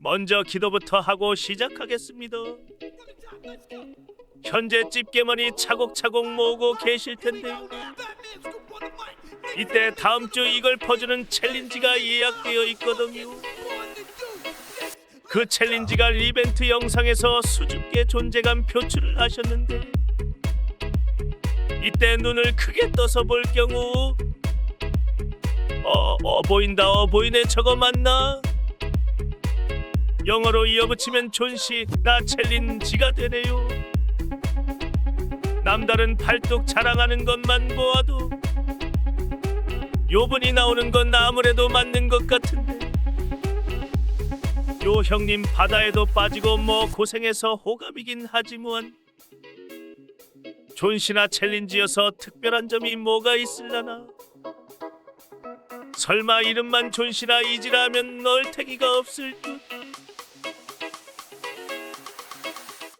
먼저 기도부터 하고 시작하겠습니다. 현재 집게머리 차곡차곡 모으고 계실 텐데요. 이때 다음 주 이걸 퍼주는 챌린지가 예약되어 있거든요. 그 챌린지가 이벤트 영상에서 수줍게 존재감 표출을 하셨는데 이때 눈을 크게 떠서 볼 경우 어, 어 보인다 어 보이네 저거 맞나? 영어로 이어붙이면 존시 나 챌린지가 되네요. 남다른 팔뚝 자랑하는 것만 보아도 요분이 나오는 건 아무래도 맞는 것 같은데. 요 형님 바다에도 빠지고 뭐 고생해서 호감이긴 하지만 존시나 챌린지여서 특별한 점이 뭐가 있을라나? 설마 이름만 존시나 이지라면 널 태기가 없을 듯